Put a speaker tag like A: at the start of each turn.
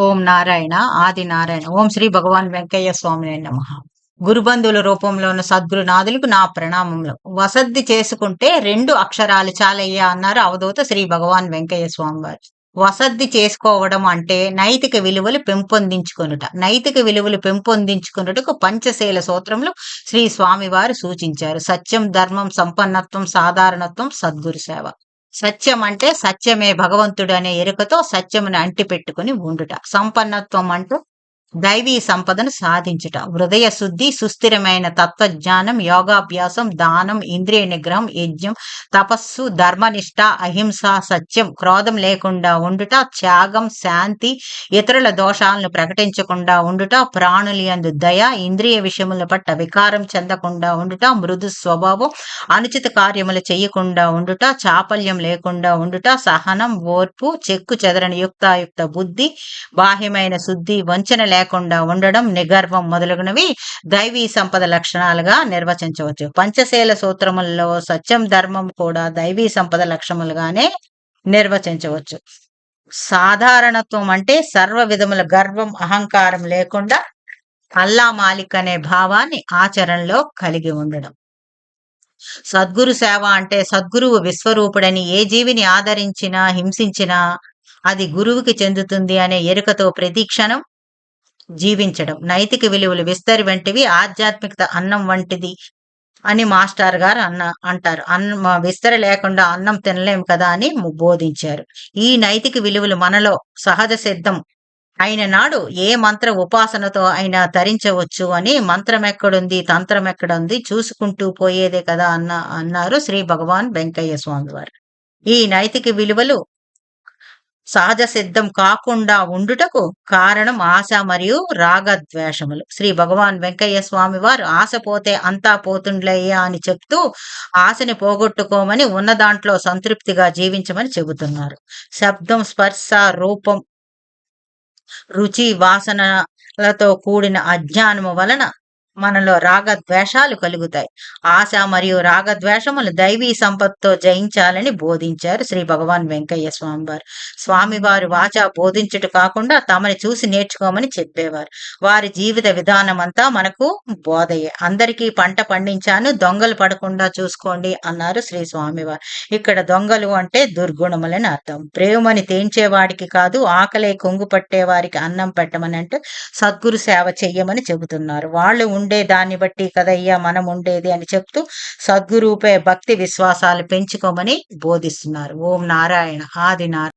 A: ఓం నారాయణ ఆది నారాయణ ఓం శ్రీ భగవాన్ వెంకయ్య స్వామి నమ. గురుబంధువుల రూపంలో ఉన్న సద్గురునాథులకు నా ప్రణామములు. వసద్ది చేసుకుంటే రెండు అక్షరాలు చాలయ్యా అన్నారు అవధూత శ్రీ భగవాన్ వెంకయ్య స్వామి వారు. వసద్ది చేసుకోవడం అంటే నైతిక విలువలు పెంపొందించుకొనుట. నైతిక విలువలు పెంపొందించుకొనుటకు పంచశీల సూత్రములు శ్రీ స్వామివారు సూచించారు. సత్యం ధర్మం సంపన్నత్వం సాధారణత్వం సద్గురు సేవ. సత్యం అంటే సత్యమే భగవంతుడు అనే ఎరుకతో సత్యమును అంటిపెట్టుకుని ఉండుట. సంపన్నత్వం అంటూ దైవీ సంపదను సాధించుట. హృదయ శుద్ధి సుస్థిరమైన తత్వజ్ఞానం యోగాభ్యాసం దానం ఇంద్రియ నిగ్రహం యజ్ఞం తపస్సు ధర్మనిష్ట అహింస సత్యం క్రోధం లేకుండా ఉండుట త్యాగం శాంతి ఇతరుల దోషాలను ప్రకటించకుండా ఉండుట ప్రాణులందు దయ ఇంద్రియ విషయముల పట్ల వికారం చెందకుండా ఉండుట మృదు స్వభావం అనుచిత కార్యములు చేయకుండా ఉండుట చాపల్యం లేకుండా ఉండుట సహనం ఓర్పు చెక్కు చెదరని యుక్తాయుక్త బుద్ధి బాహ్యమైన శుద్ధి వంచన లేకుండా ఉండడం నిగర్వం మొదలగునవి దైవీ సంపద లక్షణాలుగా నిర్వచించవచ్చు. పంచశీల సూత్రములలో సత్యం ధర్మం కూడా దైవీ సంపద లక్షణములుగానే నిర్వచించవచ్చు. సాధారణత్వం అంటే సర్వ విధముల గర్వం అహంకారం లేకుండా అల్లా మాలిక్ అనే భావాన్ని ఆచరణలో కలిగి ఉండడం. సద్గురు సేవ అంటే సద్గురువు విశ్వరూపుడని ఏ జీవిని ఆదరించినా హింసించినా అది గురువుకి చెందుతుంది అనే ఎరుకతో ప్రతీక్షణం జీవించడం. నైతిక విలువలు విస్తరి వంటివి ఆధ్యాత్మికత అన్నం వంటిది అని మాస్టర్ గారు అన్న అంటారు. అన్న విస్తర లేకుండా అన్నం తినలేం కదా అని బోధించారు. ఈ నైతిక విలువలు మనలో సహజ సిద్ధం. అయిన నాడు ఏ మంత్ర ఉపాసనతో అయినా తరించవచ్చు అని మంత్రం ఎక్కడుంది తంత్రం ఎక్కడుంది చూసుకుంటూ పోయేదే కదా అన్న అన్నారు శ్రీ భగవాన్ వెంకయ్య స్వామి వారు. ఈ నైతిక విలువలు సహజ సిద్ధం కాకుండా ఉండుటకు కారణం ఆశ మరియు రాగద్వేషములు. శ్రీ భగవాన్ వెంకయ్య స్వామి వారు ఆశ పోతే అంతా పోతుండ్లయ్యా అని చెప్తూ ఆశని పోగొట్టుకోమని ఉన్న దాంట్లో సంతృప్తిగా జీవించమని చెబుతున్నారు. శబ్దం స్పర్శ రూపం రుచి వాసనలతో కూడిన అజ్ఞానము వలన మనలో రాగద్వేషాలు కలుగుతాయి. ఆశ మరియు రాగద్వేషములు దైవీ సంపత్తో జయించాలని బోధించారు శ్రీ భగవాన్ వెంకయ్య స్వామివారు. స్వామివారు వాచ బోధించుట కాకుండా తమని చూసి నేర్చుకోమని చెప్పేవారు. వారి జీవిత విధానం అంతా మనకు బోధయే. అందరికీ పంట పండించాను దొంగలు పడకుండా చూసుకోండి అన్నారు శ్రీ స్వామివారు. ఇక్కడ దొంగలు అంటే దుర్గుణములని అర్థం. ప్రేమని తేంచేవాడికి కాదు ఆకలే కొంగు పట్టే వారికి అన్నం పెట్టమని అంటే సద్గురు సేవ చెయ్యమని చెబుతున్నారు. వాళ్ళు ఉండే దాన్ని బట్టి కదయ్యా మనం ఉండేది అని చెప్తూ సద్గురుపై భక్తి విశ్వాసాలు పెంచుకోమని బోధిస్తున్నారు. ఓం నారాయణ. ఆది నారాయణ